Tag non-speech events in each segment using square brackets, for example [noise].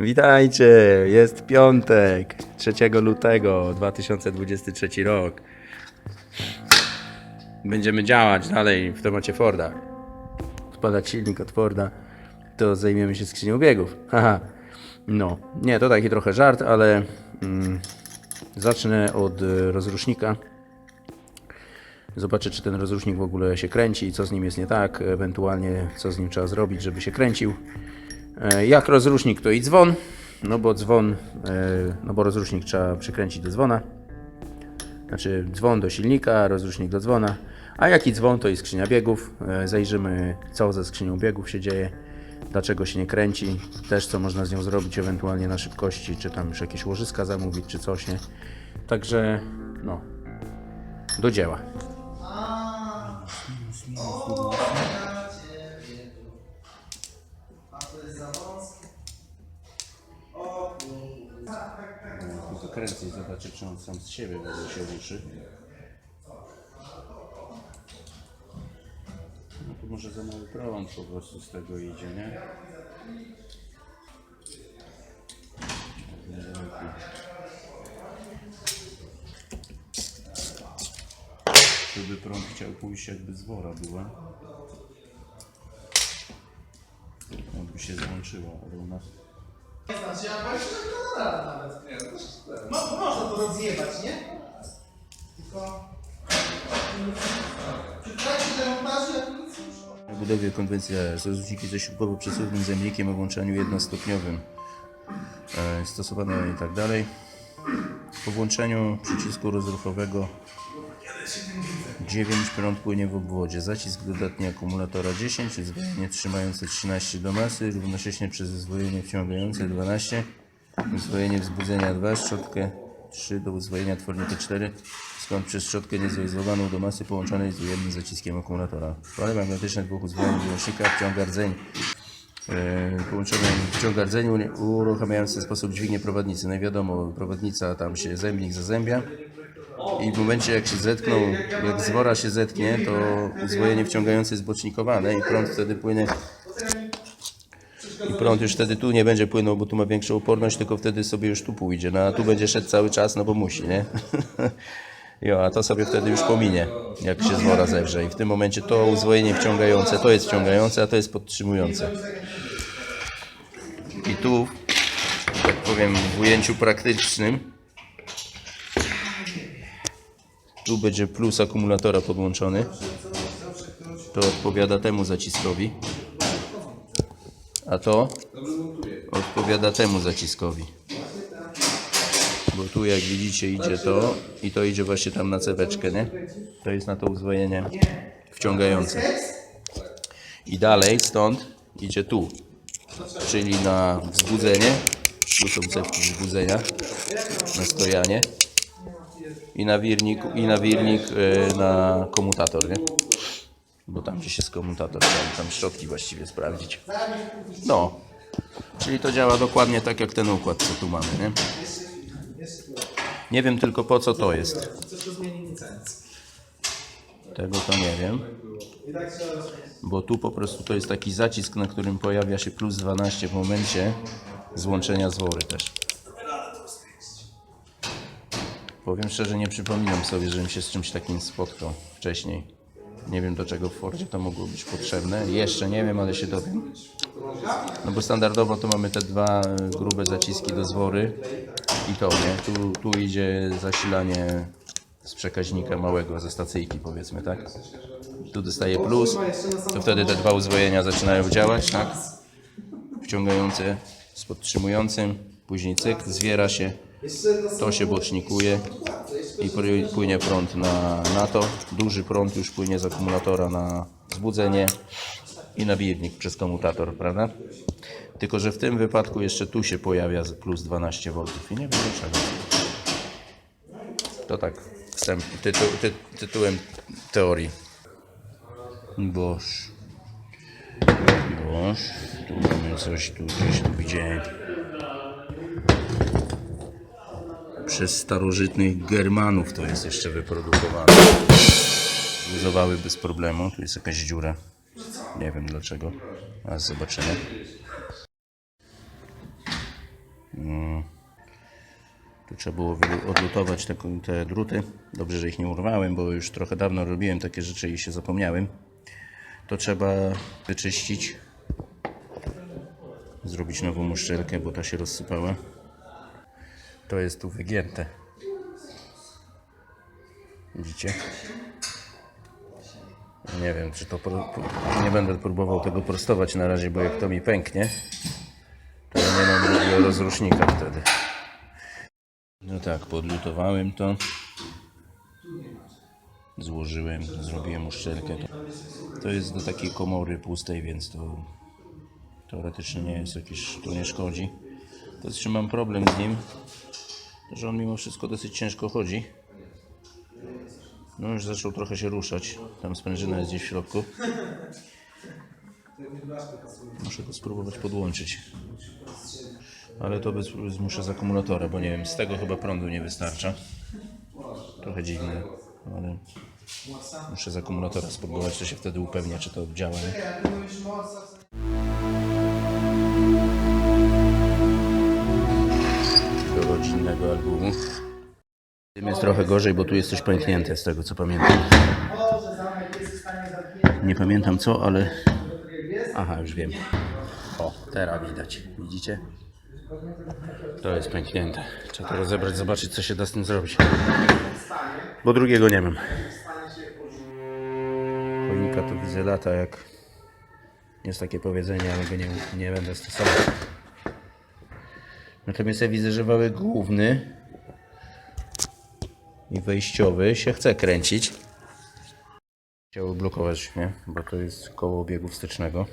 Witajcie, jest piątek, 3 lutego 2023 rok. Będziemy działać dalej w temacie Forda. Spadać silnik od Forda, to zajmiemy się skrzynią biegów. Haha. No, nie, to taki trochę żart, ale mm, zacznę od e, rozrusznika. Zobaczę, czy ten rozrusznik w ogóle się kręci, co z nim jest nie tak, ewentualnie co z nim trzeba zrobić, żeby się kręcił. E, Jak rozrusznik to i dzwon, no bo dzwon, e, no bo rozrusznik trzeba przykręcić do dzwona. Znaczy dzwon do silnika, rozrusznik do dzwona. A jaki dzwon to i skrzynia biegów. E, Zajrzymy co ze skrzynią biegów się dzieje, dlaczego się nie kręci, też co można z nią zrobić ewentualnie na szybkości, czy tam już jakieś łożyska zamówić, czy coś, nie. Także no, do dzieła. Tylko kręcę i czy on sam z siebie w ogóle się ruszy. No to może za mały prąd po prostu z tego idzie, nie? Gdyby prąd chciał pójść jakby z wora była. On by się złączyło, ale u nas Znaczy, ja powiem, że to nawet. Nie, to też Mo, można to rozjebać, nie? Tylko... Montaże, jak nic już. W budowie konwencja z rozruczniki ze śrubowo-przesuwnym zębnikiem o włączaniu jednostopniowym e, stosowane i tak dalej. Po włączeniu przycisku rozruchowego 9 prąd płynie w obwodzie. Zacisk dodatni akumulatora 10, zwojenie trzymające 13 do masy, równocześnie przez zwojenie wciągające 12, zwojenie wzbudzenia 2, szczotkę 3 do uzwojenia twornika 4, skąd przez szczotkę niezrealizowaną do masy połączonej z ujemnym zaciskiem akumulatora. Pole magnetyczne dwóch uzwojeń wyłącznika, wciąga rdzeń e, połączony wciąga rdzeń uni- uruchamiając w sposób dźwignię prowadnicy. No wiadomo, prowadnica tam się zębnik zazębia i w momencie jak się zetkną, jak z wora się zetknie, to uzwojenie wciągające jest bocznikowane i prąd wtedy płynie i prąd już wtedy tu nie będzie płynął, bo tu ma większą oporność, tylko wtedy sobie już tu pójdzie. No a tu będzie szedł cały czas, no bo musi, nie? [laughs] Jo, a to sobie wtedy już pominie, jak się z wora zewrze. I w tym momencie to uzwojenie wciągające, to jest wciągające, a to jest podtrzymujące. I tu, tak powiem, w ujęciu praktycznym, tu będzie plus akumulatora podłączony. To odpowiada temu zaciskowi. A to odpowiada temu zaciskowi. Bo tu jak widzicie idzie to i to idzie właśnie tam na ceweczkę, nie? To jest na to uzwojenie wciągające. I dalej stąd idzie tu. Czyli na wzbudzenie. Tu są cewki wzbudzenia. Na stojanie. I na wirnik, i na wirnik e, na komutator, nie? Bo tam gdzieś jest komutator, trzeba tam szczotki właściwie sprawdzić. No, czyli to działa dokładnie tak jak ten układ, co tu mamy, nie? Nie wiem tylko po co to jest. Tego to nie wiem. Bo tu po prostu to jest taki zacisk, na którym pojawia się plus 12 w momencie złączenia z wory też. Powiem szczerze, nie przypominam sobie, żebym się z czymś takim spotkał wcześniej. Nie wiem do czego w Fordzie to mogło być potrzebne. Jeszcze nie wiem, ale się dowiem. No bo standardowo to mamy te dwa grube zaciski do zwory i to, nie? Tu, tu idzie zasilanie z przekaźnika małego, ze stacyjki powiedzmy, tak? Tu dostaje plus, to wtedy te dwa uzwojenia zaczynają działać, tak? Wciągające z podtrzymującym, później cykl, zwiera się, to się bocznikuje i pły- płynie prąd na, na to. Duży prąd już płynie z akumulatora na wzbudzenie i na wirnik przez komutator, prawda? Tylko, że w tym wypadku jeszcze tu się pojawia plus 12 V i nie wiem dlaczego. To tak wstęp, tytu, ty, tytułem teorii. Boż. Boż. Tu mamy coś, tu gdzieś tu widziałem. Przez starożytnych Germanów to jest jeszcze wyprodukowane. Luzowały bez problemu. Tu jest jakaś dziura. Nie wiem dlaczego. A zobaczymy. Tu trzeba było odlutować te, te druty. Dobrze, że ich nie urwałem, bo już trochę dawno robiłem takie rzeczy i się zapomniałem. To trzeba wyczyścić. Zrobić nową muszczelkę, bo ta się rozsypała. To jest tu wygięte. Widzicie? Nie wiem, czy to. Nie będę próbował tego prostować na razie, bo jak to mi pęknie, to nie mam drugiego rozrusznika wtedy. No tak, podlutowałem to. Złożyłem, zrobiłem uszczelkę. To jest do takiej komory pustej, więc to teoretycznie nie jest jakieś, to nie szkodzi. To jeszcze mam problem z nim, że on mimo wszystko dosyć ciężko chodzi. No już zaczął trochę się ruszać. Tam sprężyna jest gdzieś w środku. Muszę go spróbować podłączyć. Ale to bez, bez muszę z akumulatora, bo nie wiem, z tego chyba prądu nie wystarcza. Trochę dziwne, ale muszę z akumulatora spróbować, to się wtedy upewnia, czy to działa. Nie? Rodzinnego albumu. Tym jest trochę gorzej, bo tu jest coś pęknięte z tego co pamiętam. Nie pamiętam co, ale... Aha, już wiem. O, teraz widać. Widzicie? To jest pęknięte. Trzeba to rozebrać, zobaczyć co się da z tym zrobić. Bo drugiego nie mam. Choinka tu widzę lata jak... Jest takie powiedzenie, ale go nie, nie będę stosował. Natomiast ja widzę, że wałek główny i wejściowy się chce kręcić. Chciało blokować, nie? Bo to jest koło biegu wstecznego.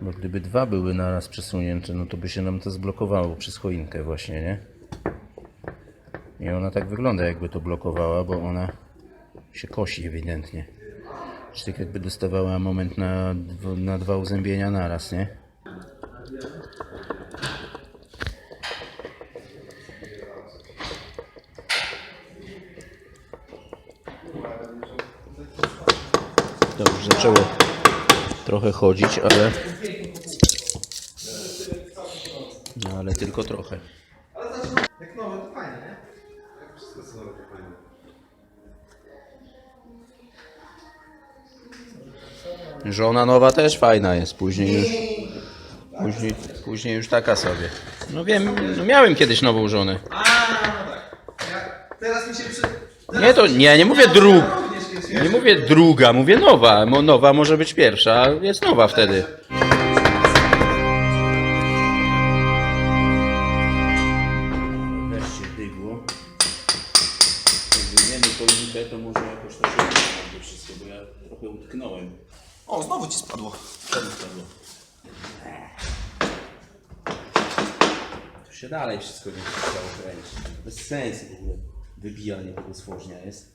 Bo gdyby dwa były naraz przesunięte, no to by się nam to zblokowało przez choinkę właśnie, nie? I ona tak wygląda jakby to blokowała, bo ona się kosi ewidentnie. Czyli tak jakby dostawała moment na, na dwa uzębienia naraz, nie? Zaczęło trochę chodzić, ale... No ale tylko trochę. Jak nowe, to fajnie, nie? Żona nowa też fajna jest, później już... Później, później już taka sobie. No wiem, no miałem kiedyś nową żonę. A, no tak. Ja, teraz mi się przy... Nie, to nie, nie mówię dru... Nie mówię druga, mówię nowa. Mo- Nowa może być pierwsza, jest nowa wtedy. Wreszcie dygło. Jak wyjmiemy choinkę, to może jakoś to się uda wszystko, bo ja trochę utknąłem. O, znowu ci spadło. To się dalej wszystko nie chciało kręcić. Bez sensu w ogóle wybijanie tego stworzenia jest.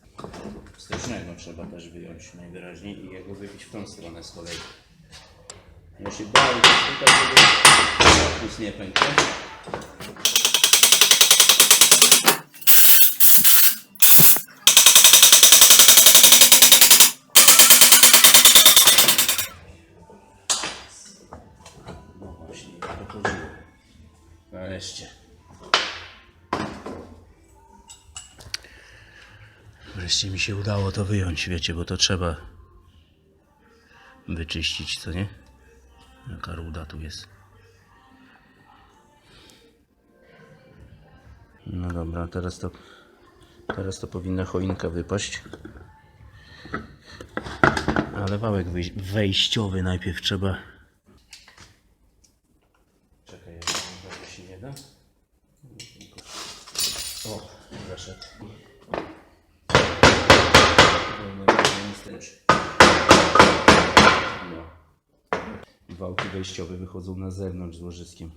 Wstecznego trzeba też wyjąć najwyraźniej i jego wybić w tą stronę z kolei. Bałem, że tutaj żeby korpus nie pękł. No właśnie, to chodziło. Wreszcie mi się udało to wyjąć, wiecie, bo to trzeba wyczyścić, co nie? Jaka ruda tu jest. No dobra, teraz to teraz to powinna choinka wypaść. Ale wałek wejściowy najpierw trzeba. Czekaj, jak to się nie da. O, zaszedł. No. Wałki wejściowe wychodzą na zewnątrz z łożyskiem.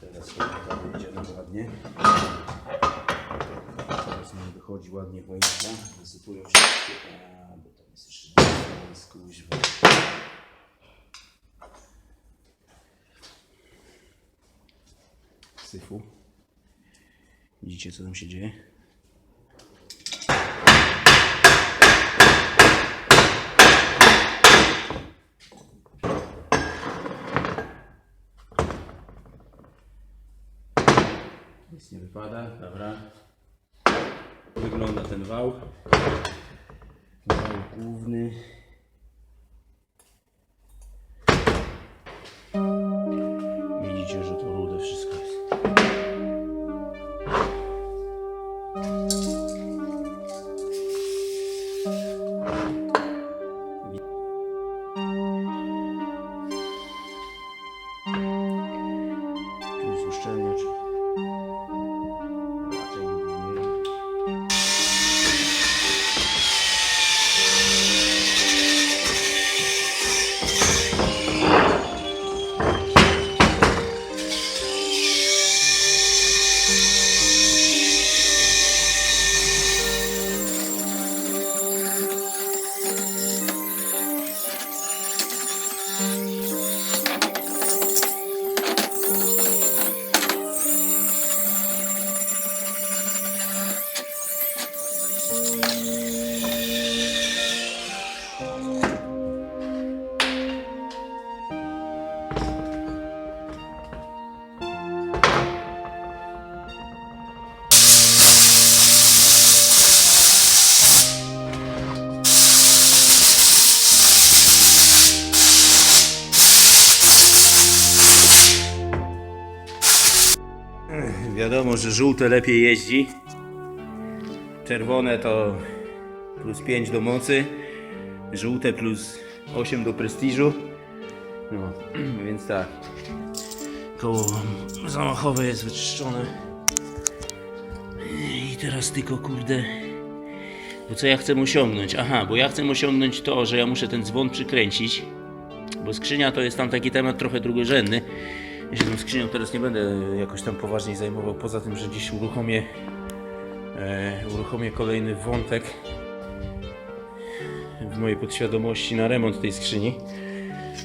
Teraz choinka wyjdzie nam ładnie. Teraz nam wychodzi ładnie choinka. Wysypują wszystkie. A, bo tam jest jeszcze jest kuźwa. Syfu. Widzicie co tam się dzieje? Nic nie wypada, dobra. Wygląda ten wał. Wał główny. Wiadomo, że żółte lepiej jeździ. Czerwone to plus 5 do mocy. Żółte plus 8 do prestiżu. No, [clears throat] więc tak. Koło zamachowe jest wyczyszczone. I teraz tylko kurde. Bo co ja chcę osiągnąć? Aha, bo ja chcę osiągnąć to, że ja muszę ten dzwon przykręcić. Bo skrzynia to jest tam taki temat trochę drugorzędny. Ja się tą skrzynią teraz nie będę jakoś tam poważniej zajmował, poza tym, że dziś uruchomię, e, uruchomię kolejny wątek w mojej podświadomości na remont tej skrzyni,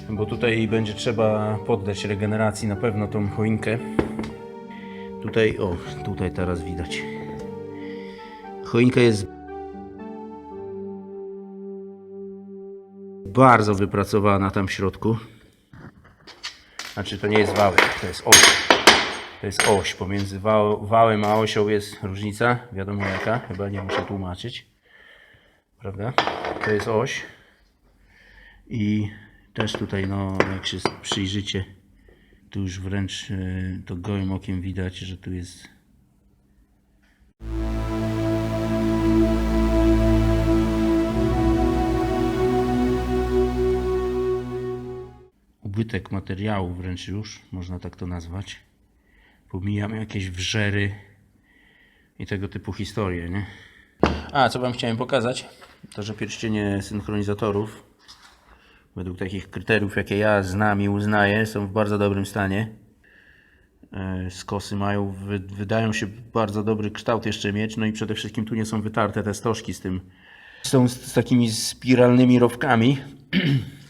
bo tutaj będzie trzeba poddać regeneracji na pewno tą choinkę. Tutaj, o, tutaj teraz widać. Choinka jest bardzo wypracowana tam w środku. Znaczy to nie jest wałek, to jest oś. To jest oś. Pomiędzy wał, wałem a osią jest różnica. Wiadomo jaka, chyba nie muszę tłumaczyć. Prawda? To jest oś. I też tutaj, no, jak się przyjrzycie, tu już wręcz e, to gołym okiem widać, że tu jest ubytek materiału wręcz już, można tak to nazwać. Pomijam jakieś wrzery i tego typu historie, nie? A, co Wam chciałem pokazać, to że pierścienie synchronizatorów według takich kryteriów, jakie ja znam i uznaję, są w bardzo dobrym stanie. E, Skosy mają, wy, wydają się bardzo dobry kształt jeszcze mieć, no i przede wszystkim tu nie są wytarte te stożki z tym, są z, z takimi spiralnymi rowkami. [clears throat]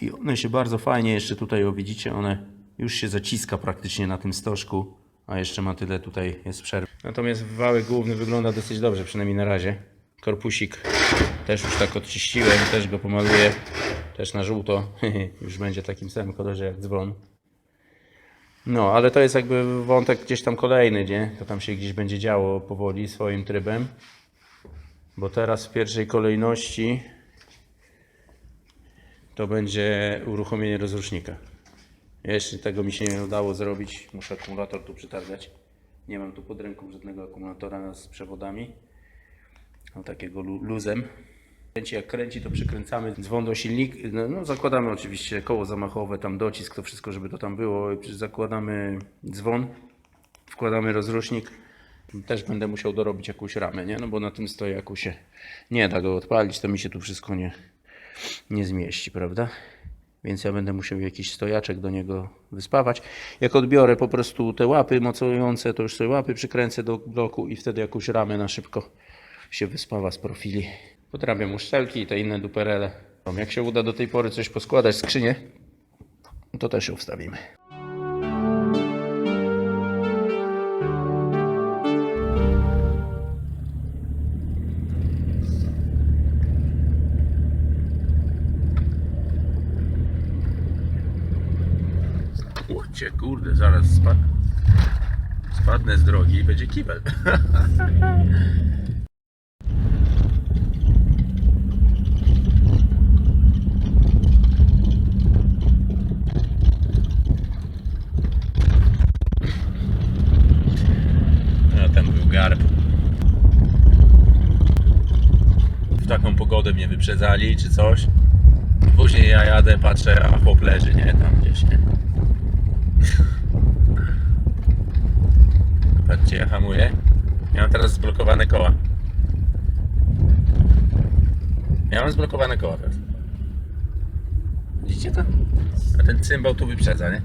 I one się bardzo fajnie jeszcze tutaj, o widzicie, one już się zaciska praktycznie na tym stożku, a jeszcze ma tyle tutaj jest przerw. Natomiast wałek główny wygląda dosyć dobrze, przynajmniej na razie. Korpusik też już tak odczyściłem, też go pomaluję, też na żółto. [laughs] już będzie takim samym kolorze jak dzwon. No, ale to jest jakby wątek gdzieś tam kolejny, nie? To tam się gdzieś będzie działo powoli swoim trybem. Bo teraz w pierwszej kolejności to będzie uruchomienie rozrusznika. Jeszcze tego mi się nie udało zrobić. Muszę akumulator tu przytargać. Nie mam tu pod ręką żadnego akumulatora z przewodami. Takiego lu- luzem. Jak kręci, to przykręcamy dzwon do silnika. No, no, zakładamy oczywiście koło zamachowe, tam docisk, to wszystko, żeby to tam było. Zakładamy dzwon, wkładamy rozrusznik. Też będę musiał dorobić jakąś ramę, nie? No bo na tym stojaku się nie da go odpalić, to mi się tu wszystko nie, nie zmieści, prawda? Więc ja będę musiał jakiś stojaczek do niego wyspawać. Jak odbiorę po prostu te łapy mocujące, to już sobie łapy przykręcę do bloku i wtedy jakąś ramę na szybko się wyspawa z profili. Podrabiam uszczelki i te inne duperele. Jak się uda do tej pory coś poskładać w skrzynię, to też ją wstawimy. Łocie, kurde, zaraz spad... spadnę z drogi i będzie kibel. [laughs] W taką pogodę mnie wyprzedzali czy coś. Później ja jadę, patrzę, a chłop leży, nie? Tam gdzieś, nie? Patrzcie, ja hamuję. Miałem teraz zblokowane koła. Miałem zblokowane koła teraz. Widzicie to? A ten cymbał tu wyprzedza, nie?